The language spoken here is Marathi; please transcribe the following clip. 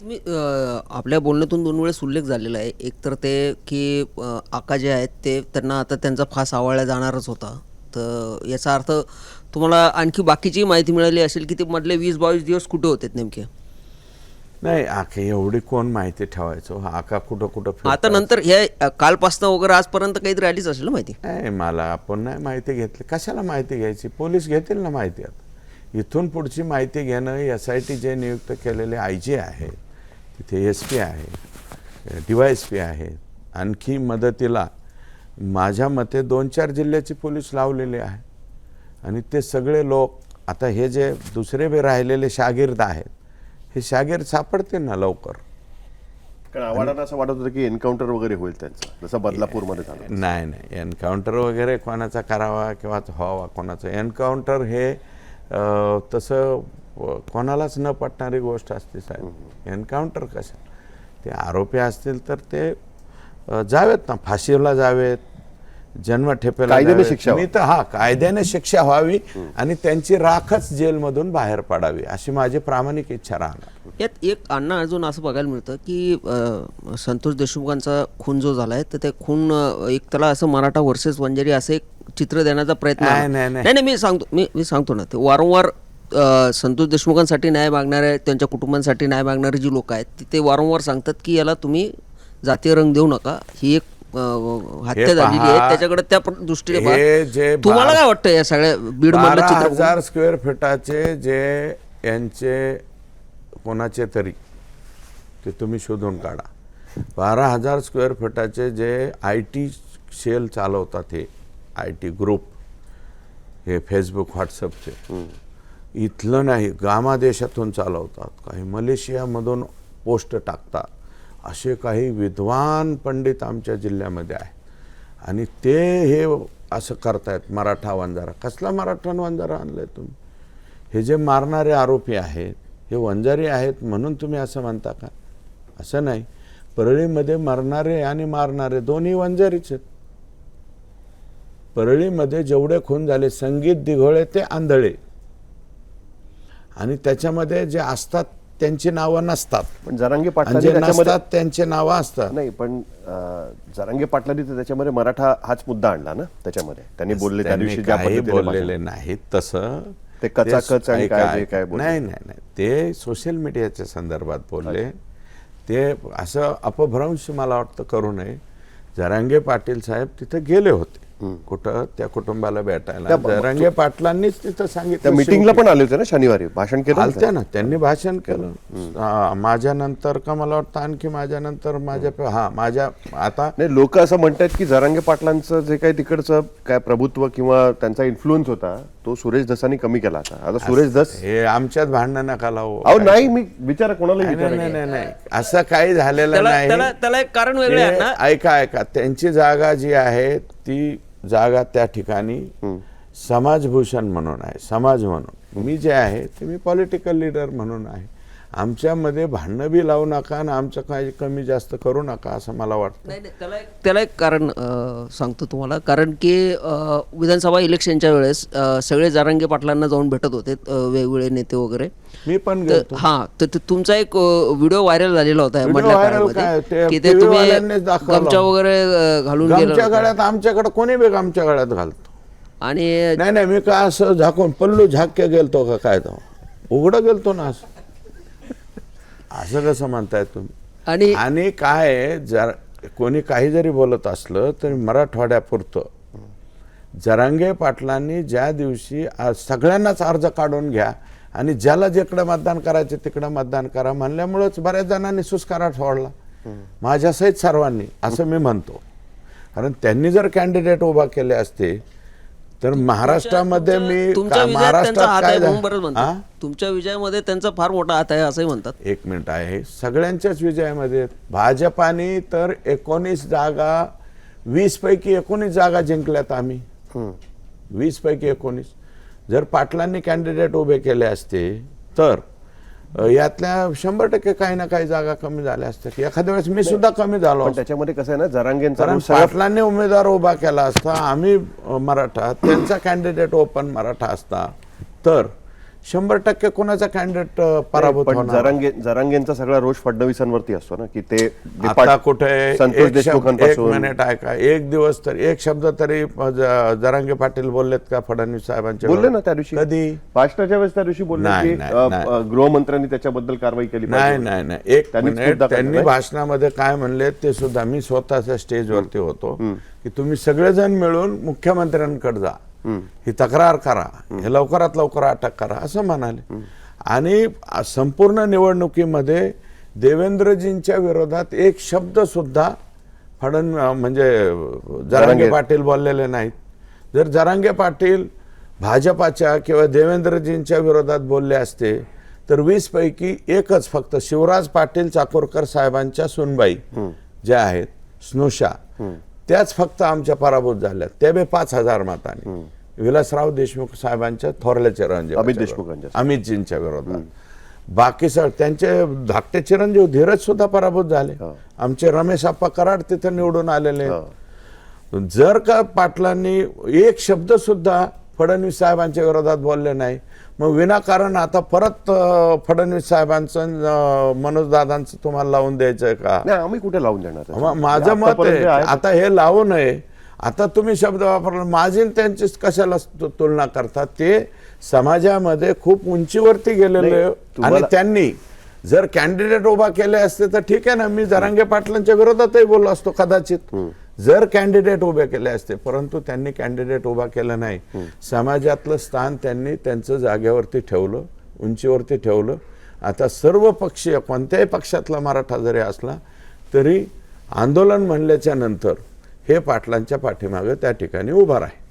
तुम्ही आपल्या बोलण्यातून दोन वेळेस उल्लेख झालेला आहे. एक तर ते की आका जे आहेत ते त्यांना आता त्यांचा फास आवळला जाणारच होता. तर याचा अर्थ तुम्हाला आणखी बाकीची माहिती मिळाली असेल की ते मधले वीस बावीस दिवस कुठे होते नेमके? नाही आका एवढी कोण माहिती ठेवायचो? आका कुठं कुठं. आता नंतर हे कालपासनं वगैरे आजपर्यंत काहीतरी आलीच असेल ना माहिती? नाही मला आपण नाही माहिती घेतली. कशाला माहिती घ्यायची? पोलीस घेतील ना माहिती आता. इथून पुढची माहिती घेणं एस आय टी जे नियुक्त केलेले आय जी आहे तिथे एस पी आहे. डी वाय एस पी आहे. आणखी मदतीला माझ्या मते दोन चार जिल्ह्याचे पोलीस लावलेले आहे. आणि ते सगळे लोक आता हे जे दुसरे बी राहिलेले शागिर्द आहेत हे शागिर्द सापडतील ना लवकर. कारण आव्हाडांना असं वाटत होतं की एन्काउंटर वगैरे होईल त्यांचं. जसं बदलापूरमध्ये झालं. नाही नाही. एन्काउंटर वगैरे कोणाचा करावा किंवा व्हावा कोणाचं. एन्काउंटर हे तसं कोणालाच न पटणारी गोष्ट असते साहेब. एन्काउंटर कशा ते आरोपी असतील तर ते जावेत ना फाशीला जावेत जन्मठेपेला कायद्याने जावेत. शिक्षा मी तर हा कायद्याने शिक्षा व्हावी आणि त्यांची राखच जेलमधून बाहेर पडावी अशी माझी प्रामाणिक इच्छा राहणार. यात एक अण्णा अजून असं बघायला मिळतं की संतोष देशमुखांचा खून जो झालाय तर ते खून एक त्याला असं मराठा वर्सेस वंजारी असं एक चित्र देण्याचा प्रयत्न नाही, आहे. नाही, मी सांगतो मी मी सांगतो ना ते वारंवार संतोष देशमुखांसाठी न्याय मागणारे त्यांच्या कुटुंबांसाठी न्याय मागणारे जी लोक आहेत ती- वारंवार सांगतात की याला तुम्ही जातीय रंग देऊ नका. ही एक हत्या झालेली आहे. त्याच्याकडे त्या दृष्टीने तुम्हाला काय वाटतं या सगळ्या बीड? हजार स्क्वेअर फीटाचे जे यांचे कोणाचे तरी ते तुम्ही शोधून काढा. बारा हजार स्क्वेअर फीटाचे जे आय टी सेल चालवतात हे आय टी ग्रुप हे फेसबुक व्हॉट्सअपचे इथलं नाही गामा देशातून चालवतात. काही मलेशियामधून पोस्ट टाकतात. असे काही विद्वान पंडित आमच्या जिल्ह्यामध्ये आहे आणि ते हे असं करतायत मराठा वंजारा. कसला मराठा वंजारा आणलाय तुम्ही? हे जे मारणारे आरोपी आहेत हे वंजारी आहेत म्हणून तुम्ही असं म्हणता का? असं नाही. परळीमध्ये मरणारे आणि मारणारे दोन्ही वंजारीच आहेत. परळीमध्ये जेवढे खून झाले संगीत दिघोळे ते आंधळे. आणि त्याच्यामध्ये जे असतात त्यांची नावं नसतात. पण जरांगे पाटलांनी जे त्याच्यामध्ये नसतात त्यांचे नावं असतात. नाही पण अं, जरांगे पाटलांनी तर त्याच्यामध्ये मराठा हाच मुद्दा आणला ना त्याच्यामध्ये. त्यांनी बोलले त्या त्यांनी दिवशी ज्या काही पद्धतीने बोललेले नाहीत तसं ते कचाकच आणि काय जे. काय बोलले. नाही नाही नाही. ते सोशल मीडियाच्या संदर्भात बोलले. ते असं अपभ्रंश मला वाटतं करू नये. जरांगे पाटील साहेब तिथे गेले होते. कुठं? त्या कुटुंबाला भेटायला. जरांगे पाटलांनीच तिथं सांगितलं मिटिंगला पण आले होते ना शनिवारी? भाषण केलं होतं. आलत्या ना. त्यांनी भाषण केलं. माझ्यानंतर का मला वाटतं आणखी माझ्यानंतर माझ्या हा माझ्या आता नाही लोक असं म्हणतात की जरांगे पाटलांचं जे काही तिकडचं काय प्रभुत्व किंवा त्यांचा इन्फ्लुएन्स होता तो सुरेश धसांनी कमी केला आता. आता सुरेश धस हे आमच्यात भांडणं नका लावू. अहो नाही मी विचार कोणाला नाही नाही नाही असं काही झालेलं नाही. त्याला त्याला एक कारण वेगळे आहे ना. ते ऐका ऐका. त्यांची जागा जी आहे ती जागा त्या ठिकाणी समाजभूषण म्हणून आहे समाज म्हणून. मी जे आहे ते मी पॉलिटिकल लीडर म्हणून आहे. आमच्यामध्ये भांडणं बी लावू नका आणि आमचं काही कमी जास्त करू नका असं मला वाटतं. नाही नाही, त्याला एक त्याला एक कारण अ, सांगतो तुम्हाला. कारण की अ, विधानसभा इलेक्शनच्या वेळेस अ, सगळे जारांगे पाटलांना जाऊन भेटत होते अ, वेगवेगळे नेते वगैरे. मी पण तर हा तर ते तुमचा एक व्हिडिओ व्हायरल झालेला होता या Video मधल्या viral काय? काळामध्ये ते की ते TV तुम्ही वाल्यांनीच दाखवलं. गमच्या वगैरे अ, घालून गेला गमच्या. गळ्यात आमच्याकडे कोणी बी गमच्या गळ्यात घालतो. आणि नाही नाही मी का असं झाकून पल्लू झाक्य गेलतो का काय तो? उघडं गेलतो ना असं. असं कसं म्हणताय तुम्ही? आणि आणि काय आहे, जर कोणी काही जरी बोलत असलं तरी मराठवाड्यापुरतं. जरांगे पाटलांनी ज्या दिवशी सगळ्यांनाच अर्ज काढून घ्या आणि ज्याला जिकडं मतदान करायचं तिकडं मतदान करा म्हणल्यामुळंच बऱ्याच जणांनी सुस्कारा सोडला माझ्यासहित सर्वांनी असं मी म्हणतो. कारण त्यांनी जर कॅन्डिडेट उभा केले असते तर महाराष्ट्रामध्ये मी तुमच्या विजयात त्यांचा हात आहे म्हणून हा? तुमच्या विजयामध्ये त्यांचा फार मोठा हात आहे असंही म्हणतात. एक मिनिट आहे. सगळ्यांच्याच विजयामध्ये. भाजपाने तर एकोणीस जागा वीस पैकी एकोणीस जागा जिंकल्यात आम्ही. वीस पैकी एकोणीस. जर पाटलांनी कॅन्डिडेट उभे केले असते तर यातल्या शंभर टक्के काही ना काही जागा कमी झाल्या असत्या एखाद्या वेळेस मी सुद्धा कमी झालो. त्याच्यामध्ये कसं आहे ना जरांगेंचा पाटलांनी उमेदवार उभा केला असता आम्ही मराठा त्यांचा कॅन्डिडेट ओपन मराठा असता तर शंभर टक्के कोणाचा कॅन्डिडेट पराभूत पण जरांगे जरांगेंचा सगळा रोष फडणवीसांवरती असतो ना की ते आता कुठे संतोष एक मिनिट ऐका एक दिवस तर एक शब्द तरी जरांगे पाटील बोललेत का फडणवीस साहेबांच्या बोलले ना? त्या दिवशी. कधी? भाषणाच्या वेळेस त्या दिवशी बोलले की गृहमंत्र्यांनी त्याच्याबद्दल कारवाई केली नाही. नाही नाही. एक मिनिट त्यांनी. भाषणामध्ये काय म्हणले ते सुद्धा मी स्वतःच्या स्टेजवरती होतो की तुम्ही सगळेजण मिळून मुख्यमंत्र्यांकडे जा. ही तक्रार करा हे लवकरात लवकर अटक करा असं म्हणाले. आणि संपूर्ण निवडणुकीमध्ये देवेंद्रजींच्या विरोधात एक शब्द सुद्धा फडण म्हणजे जरांगे. पाटील बोललेले नाहीत. जर जरांगे पाटील भाजपाच्या किंवा देवेंद्रजींच्या विरोधात बोलले असते तर वीस पैकी एकच फक्त शिवराज पाटील चाकूरकर साहेबांच्या सुनबाई ज्या आहेत स्नुषा. त्याच फक्त आमच्या पराभूत झाल्या त्या बे पाच हजार मतांनी. विलासराव देशमुख साहेबांच्या थोरल्या चिरंजीव अमित देशमुखांच्या. अमितजींच्या विरोधात. बाकी सर त्यांचे धाकटे चिरंजीव धीरज सुद्धा पराभूत झाले. आमचे रमेश आप्पा कराड तिथे निवडून आलेले. जर का पाटलांनी एक शब्द सुद्धा फडणवीस साहेबांच्या विरोधात बोलले नाही. मग विनाकारण आता परत फडणवीस साहेबांचं मनोज दादांचं तुम्हाला लावून द्यायचंय का? नाही आम्ही कुठे लावून देणार? माझं मत आहे. आता हे लावू नये. आता तुम्ही शब्द वापरला माझी आणि त्यांची कशाला तुलना करता ते समाजामध्ये खूप उंचीवरती गेलेले आणि त्यांनी जर कॅन्डिडेट उभा केले असते तर ठीक आहे ना मी जरांगे पाटलांच्या विरोधातही बोललो असतो कदाचित. जर कॅन्डिडेट उभे केले असते परंतु त्यांनी कॅन्डिडेट उभा केलं नाही समाजातलं स्थान त्यांनी त्यांचं जागेवरती ठेवलं उंचीवरती ठेवलं. आता सर्व पक्षीय कोणत्याही पक्षातला मराठा जरी असला तरी आंदोलन म्हणल्याच्या नंतर हे पाटलांच्या पाठीमागे त्या ठिकाणी उभा राहील.